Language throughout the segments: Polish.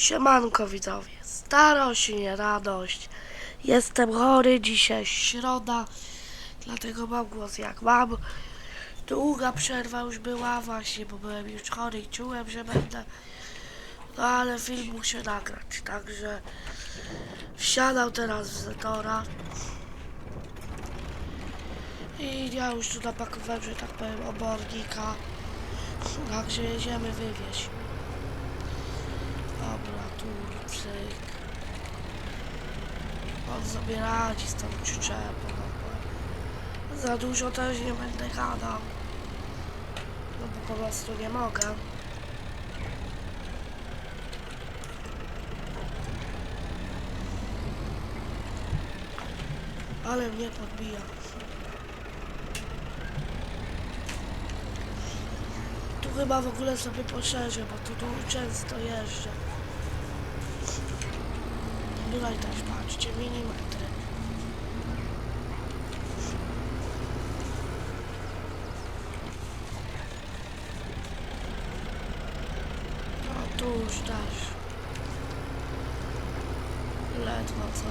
Siemanko widzowie, starość nie radość. Jestem chory, dzisiaj środa, dlatego mam głos jak mam. Długa przerwa już była właśnie, bo byłem już chory i czułem, że będę. No ale film muszę nagrać, także wsiadam teraz w Zetora. I ja już tu napakowałem, że tak powiem, obornika. Także jedziemy wywieźć. Dobra, tu cyk. On sobie radzi z tą przyczepą. no Za dużo też nie będę gadał. No bo po prostu nie mogę. Ale mnie podbija. Tu chyba w ogóle sobie poszerzę, bo tu, tu często jeżdżę. Tutaj też patrzcie, milimetry. No tu już też. Ledwo co.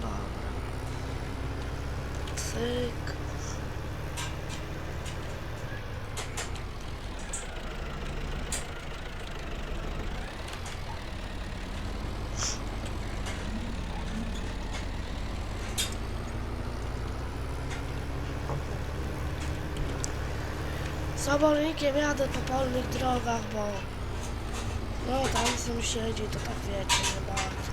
Dobra. Cyk. Z obornikiem jadę po polnych drogach, bo no tam sąsiedzi to tak wiecie, nie bardzo.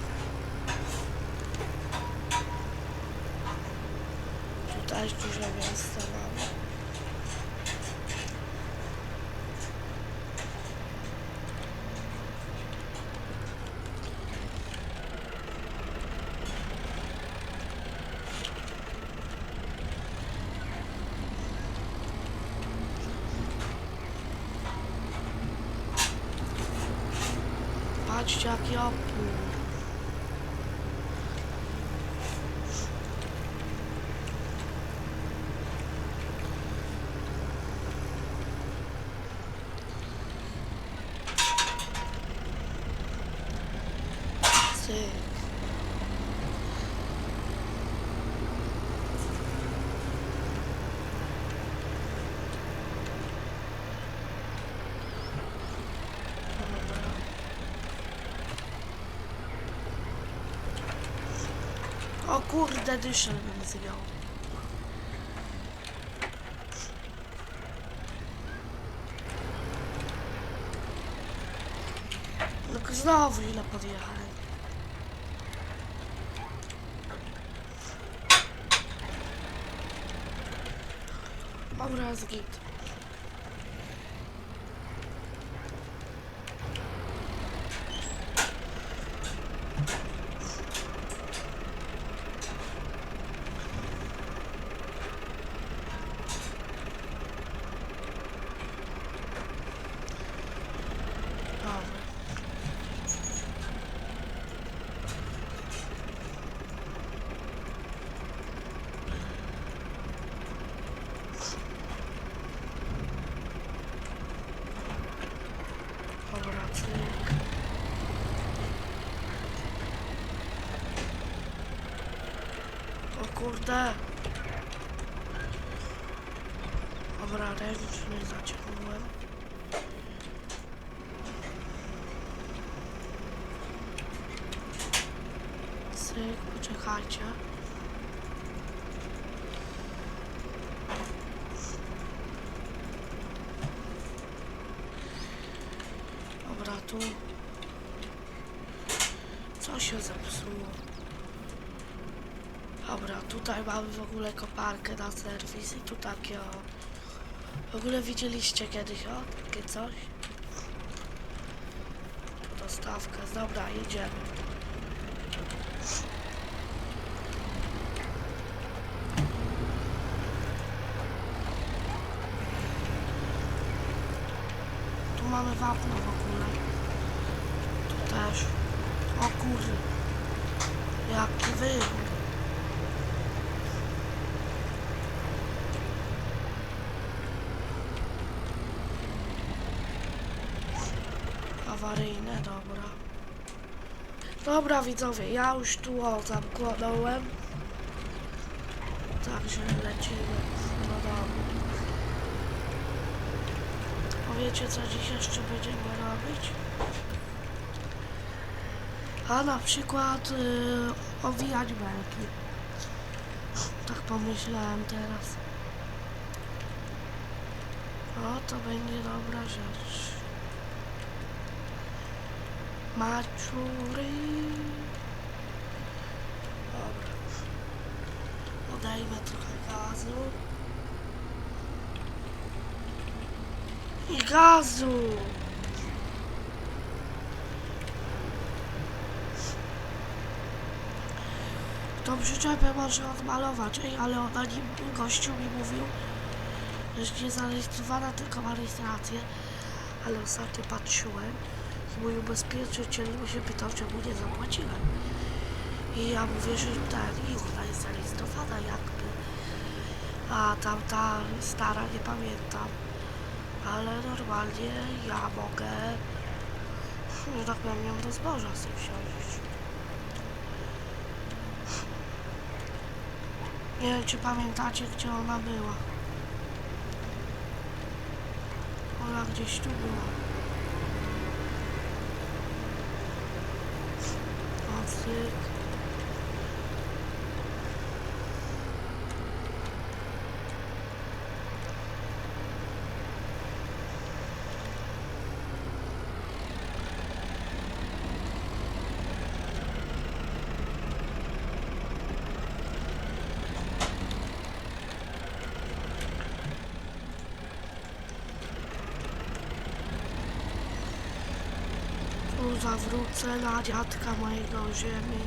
Tu też duże miejsce mamy. O kurde, dyszel bym zjął. No znowu ile podjechałem. Z git. O kurde. Dobra, ręcznie zaciągłem. Cyk, poczekajcie. Dobra, tu. Co się zepsuło? Dobra, tutaj mamy w ogóle koparkę na serwis i tu takie o. W ogóle widzieliście kiedyś o takie coś? Dostawka. Dobra, jedziemy. Tu mamy wapno w ogóle. kurde. Jaki wybór. Awaryjne, dobra. Dobra widzowie, ja już tu o. Także lecimy do domu. Powiecie co dziś jeszcze będziemy robić? A na przykład y, owijać belki. Tak pomyślałem teraz. O, to będzie dobra rzecz. Maczury. Dobra. Dodajmy trochę gazu. I gazu! Tą przyczepę można odmalować. Ej, ale ona nim, gościu mi mówił, że nie zarejestrowana, tylko ma rejestrację. Ale ostatnio patrzyłem mój ubezpieczyciel mi się pytał, czemu nie zapłaciłem. I ja mówię, że i ona jest zarejestrowana jakby. A tamta stara nie pamiętam. Ale normalnie ja mogę, że tak powiem, ją do zboża sobie wziąć. Nie wiem, czy pamiętacie, gdzie ona była. Ona gdzieś tu była. it. Zawrócę na dziadka mojego ziemi.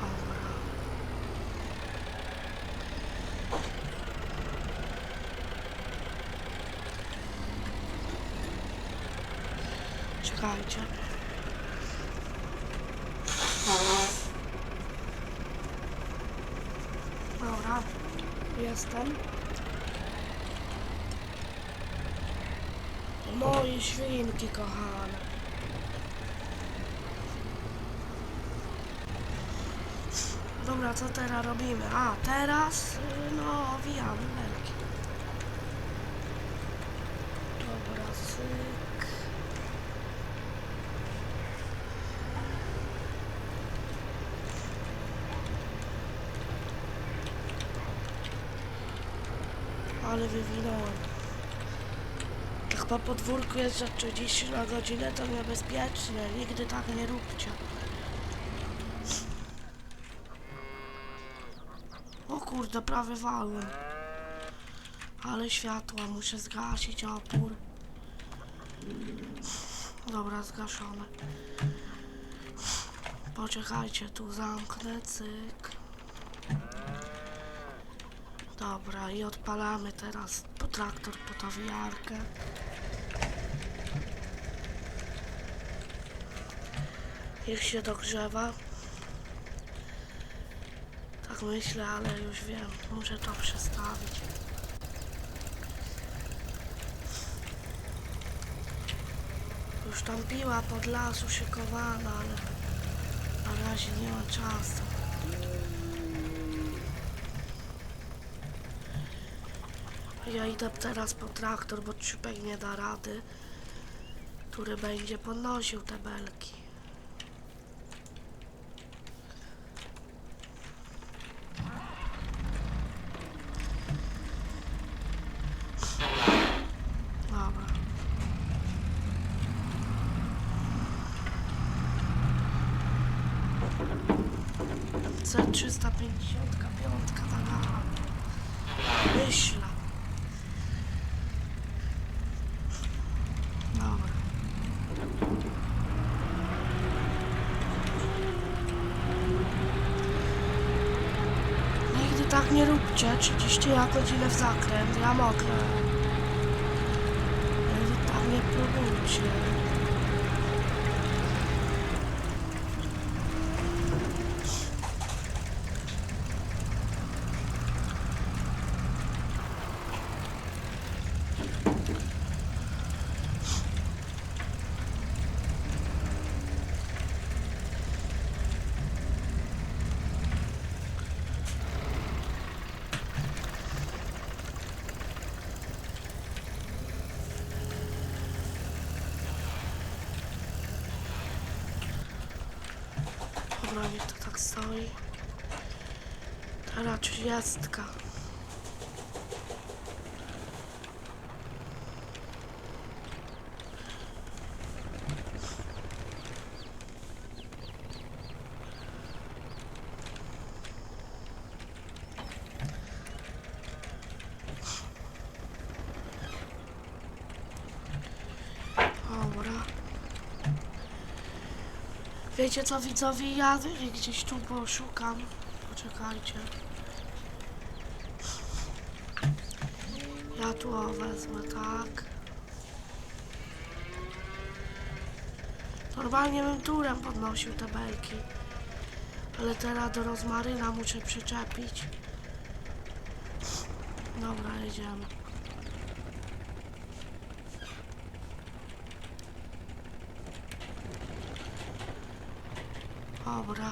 Dobra. Czekajcie. Dobra, jestem. Moje świnki kochane. Dobra, co teraz robimy? A, teraz, y, no, owijamy belki. Dobra, syk. Ale wywinąłem. Jak po podwórku za 30 na godzinę, to niebezpiecznie. Nigdy tak nie róbcie. O kurde, prawie walłem. Ale światła, muszę zgasić opór. Dobra, zgaszone. Poczekajcie, tu zamknę, cyk. Dobra, i odpalamy teraz traktor po tawiarkę. Niech się dogrzewa. Tak myślę, ale już wiem, muszę to przestawić. Już tam piła pod lasu szykowana, ale na razie nie ma czasu. Ja idę teraz po traktor, bo Trzypek nie da rady, który będzie podnosił te belki. Dobra. C355 taka Myślę. Dobra. 30 na godzinę w zakręt, ja mogę. Ale wy tak nie próbujcie. Dobra, stoi. Teraz trzydziestka. Dobra. Wiecie co widzowie, ja gdzieś tu poszukam. Poczekajcie. Ja tu wezmę, tak. Normalnie bym turem podnosił te belki. Ale teraz do rozmaryna muszę przyczepić. Dobra, jedziemy. Dobra.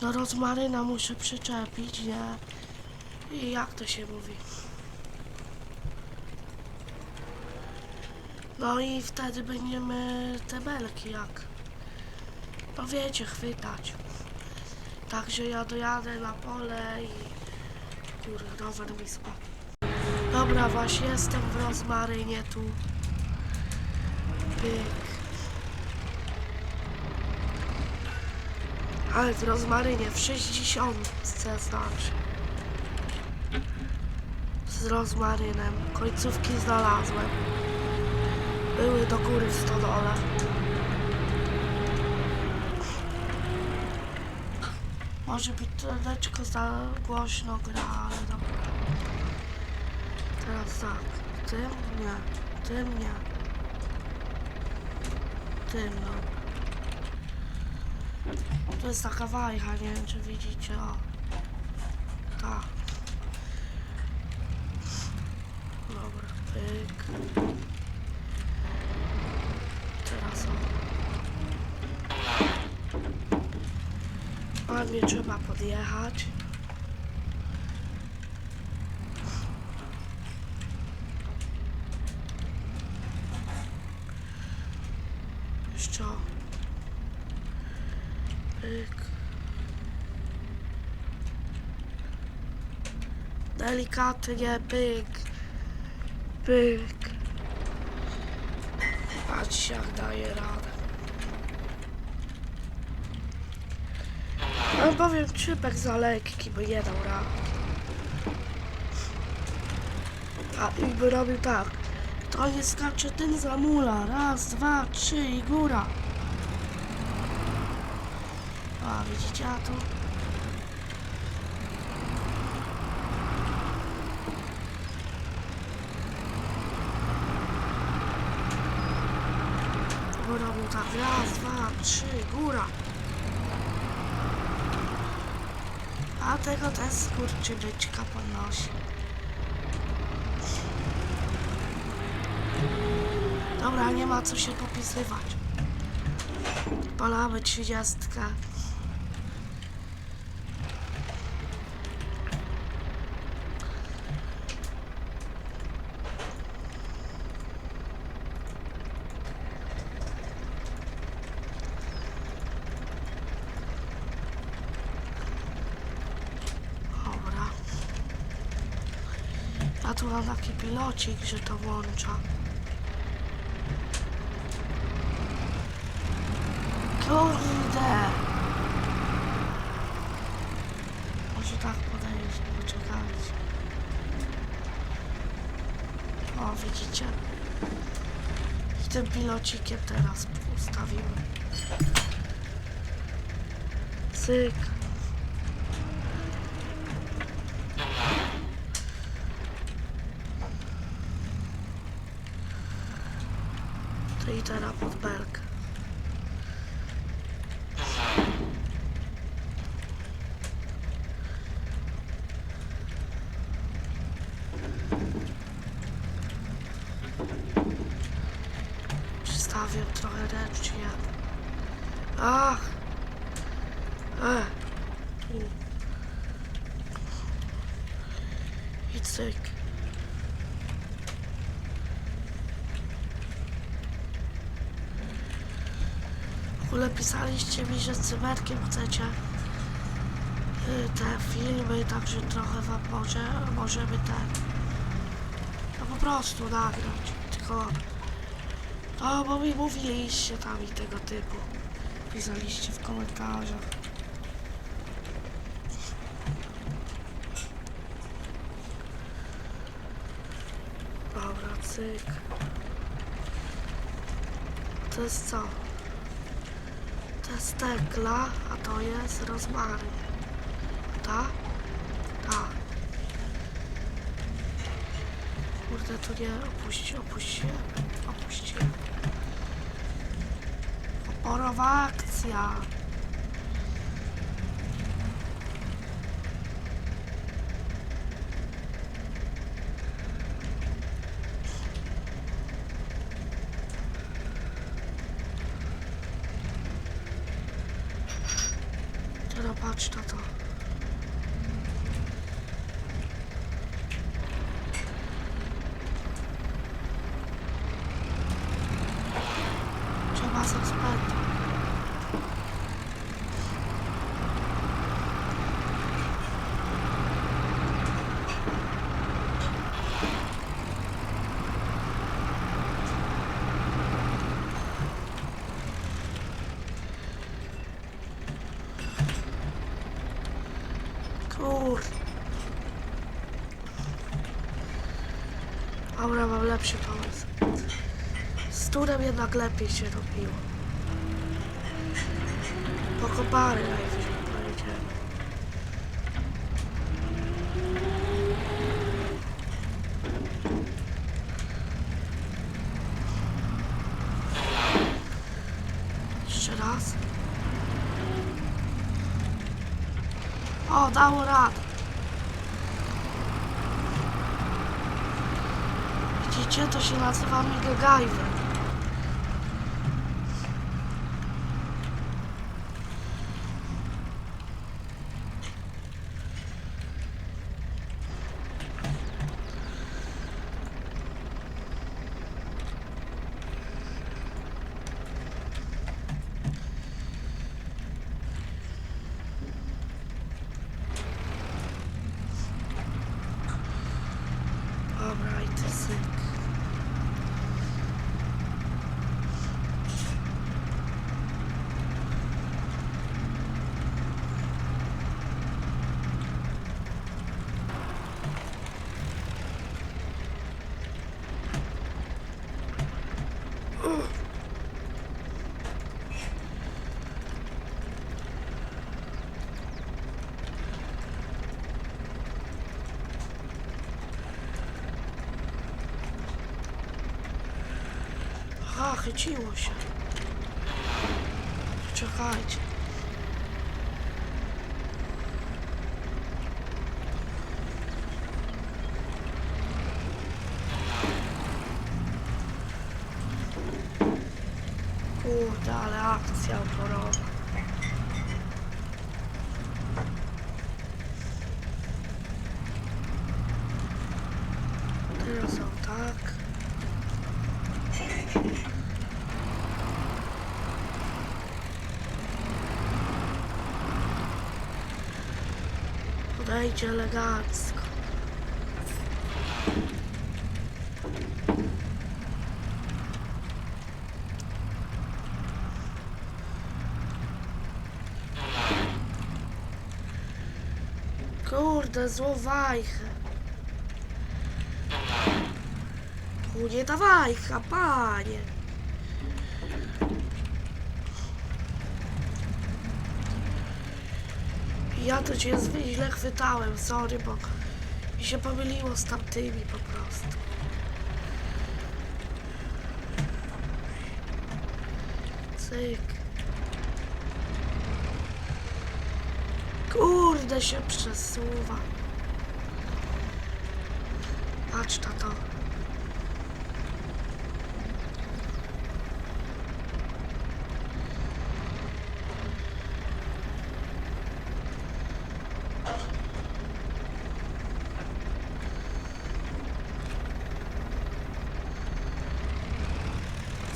Do rozmaryna muszę przyczepić, nie? I jak to się mówi? No i wtedy będziemy te belki jak? No wiecie, chwytać. Także ja dojadę na pole i... Kurde, rower mi spadł. Dobra, właśnie jestem w rozmarynie tu. Pyk. Ale w rozmarynie w 60 znaczy. Z rozmarynem. Końcówki znalazłem. Były do góry w stodole. Może być troszeczkę za głośno gra, ale dobra. Teraz tak. Tym nie. Tym nie. Tym no. To jest taka wajcha, nie wiem czy widzicie, o. Tak. Dobra, pyk. Teraz o. Ładnie trzeba podjechać. Jeszcze o. Pyk. Delikatnie, pyk. Pyk. Patrz jak daje radę. No powiem, czypek za lekki, by nie dał rady. A i by robił tak. To nie skacze, ten zamula. Raz, dwa, trzy i góra. A widzicie, a tu... Bo robił tak, raz, dwa, trzy, góra. A tego też skurczybyczka podnosi. Dobra, nie ma co się popisywać. Polamy trzydziestkę. Dobra. Tu mam taki pilocik, że to włącza. Kurde! Może tak podejść, poczekać. O, widzicie? I tym pilocikiem teraz ustawimy. Cyk. To i teraz pod belkę. Przystawię trochę ręcznie. Ach! U. I cyk. W ogóle pisaliście mi, że z cymerkiem chcecie y, te filmy, także trochę wam może, możemy ten no po prostu nagrać. Tylko no bo mi mówiliście tam i tego typu. Pisaliście w komentarzach. Dobra, cyk. To jest co? To jest tekla, a to jest rozmaryn. Ta? Ta. Tu nie opuści, opuściłem. Opuściłem. Oporowa akcja. Teraz patrz na to. Trzeba suspend. Kur. Dobra, mam lepszy pomysł. Z turem jednak lepiej się robiło. Po kopary najwyżej pojedziemy. Jeszcze raz. O, dało radę. Widzicie, to się nazywa MacGyver. Dobra, i ty syk. Aha, chyciło się. Czekajcie. Kurde, ale akcja oporowa. Teraz są tak. Podejdzie elegancko. Kurde, złowajchę. Tu nie ta wajcha, panie. Ja to cię źle chwytałem, sorry, bo Mi się pomyliło z tamtymi po prostu. Cyk. Kurde się przesuwa. Patrz na to.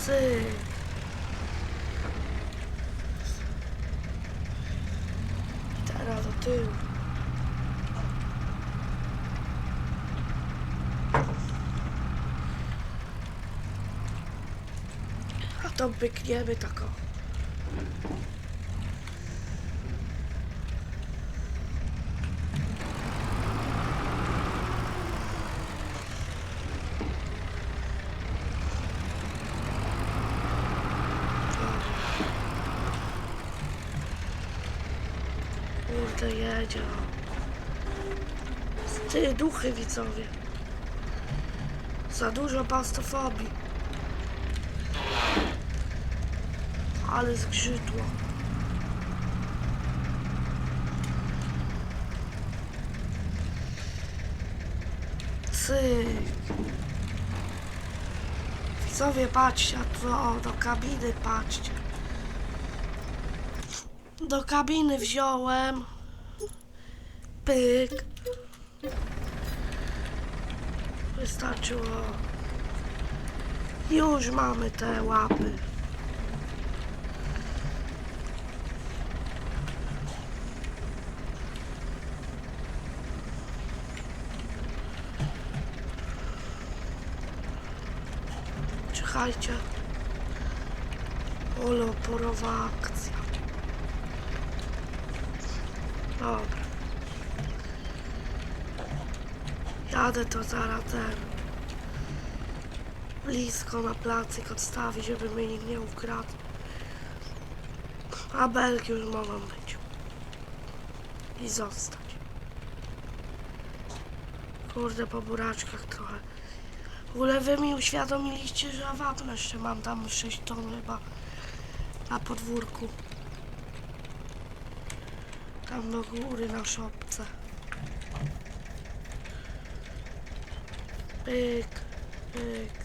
Cyk. Teraz do tyłu. A to pykniemy tako. Kurde jedzie. Duchy widzowie. Za dużo pastofobii. Ale zgrzytło. Cyk. Widzowie patrzcie, a tu o, do kabiny patrzcie. Do kabiny wziąłem. Pyk. Wystarczyło. Już mamy te łapy. Czekajcie. Olo, porowa akcja. Dobra. Jadę to zaraz ten. Blisko na placyk odstawić, żeby mnie nikt nie ukradł. A belki już mogą być. I zostać. Kurde, po buraczkach trochę. W ogóle wy mi uświadomiliście, że wapno jeszcze mam tam 6 ton chyba na podwórku. Tam do góry na szopce. Pyk, pyk.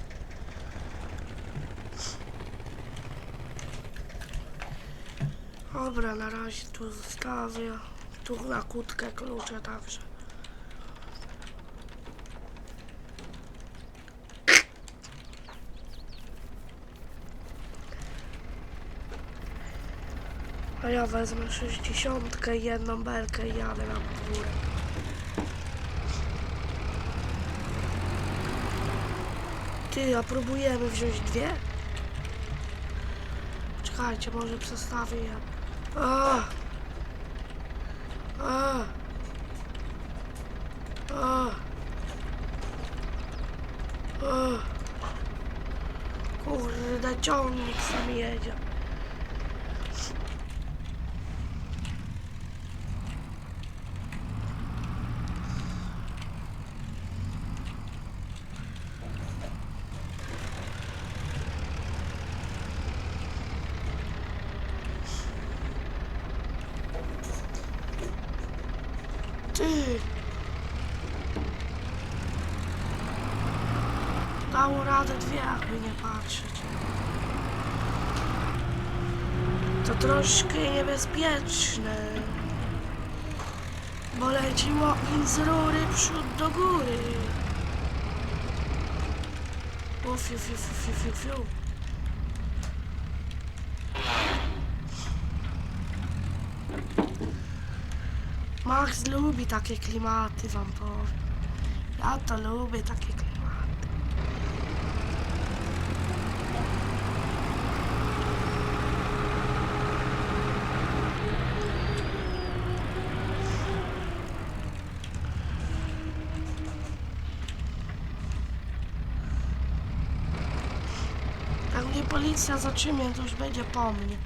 Dobra, na razie tu zostawię. Tu na kłódkę klucze także. A ja wezmę 60 i jedną belkę i jadę na podwórek. Ty, a próbujemy wziąć dwie? Czekajcie, może przestawię je. A! A! A! A! Kurde, ciągnik sam jedzie. Ty! Dało radę dwie, jakby nie patrzeć. To troszkę niebezpieczne. Bo leciło im z rury przód do góry. Fiu, fiu, fiu, fiu. Max lubi takie klimaty, wam powiem. Ja to lubię takie klimaty. Jak mnie policja zatrzymie, to już będzie po mnie.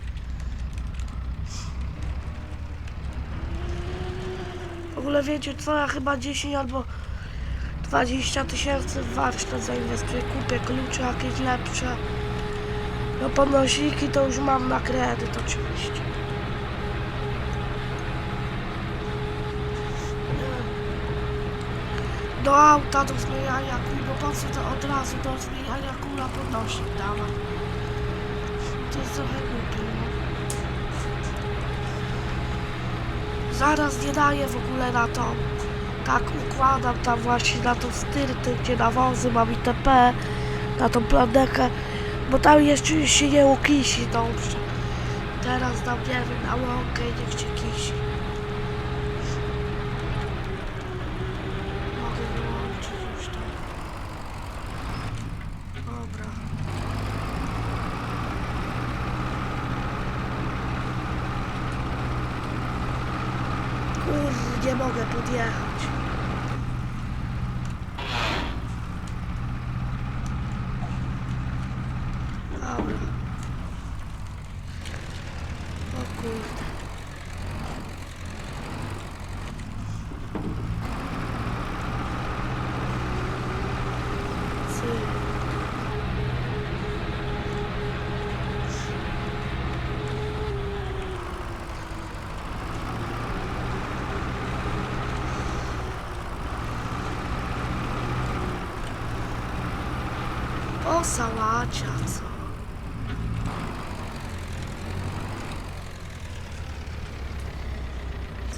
W ogóle wiecie co, ja chyba 10 albo 20 tysięcy w warsztat zainwestuję, kupię klucze jakieś lepsze. No podnosiki to już mam na kredyt oczywiście. Do auta do zmieniania kół, bo po co to od razu do zmieniania kół na podnośnik dawać? To jest trochę głupie, no. Zaraz nie daję w ogóle na to. Tak układam tam właśnie na tą styrtę, gdzie nawozy mam itp. Na tą planekę, bo tam jeszcze się nie ukisi dobrze. Teraz tam nie wiem, na łąkę niech się kisi. Mogę wyłączyć już to. Dobra. Kurde, nie mogę podjechać. Dobra. O kurde. Cyk. O sałacia, co?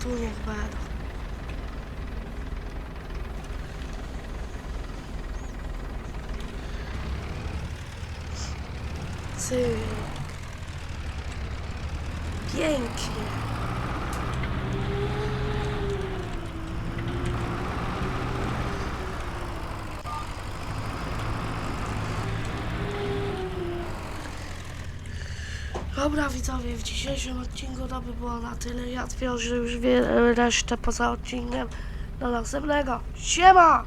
Tu niech będą. Cyk. Pięknie. Dobra widzowie, w dzisiejszym odcinku to by było na tyle. Ja tworzę już wie, resztę poza odcinkiem. Do następnego. Siema!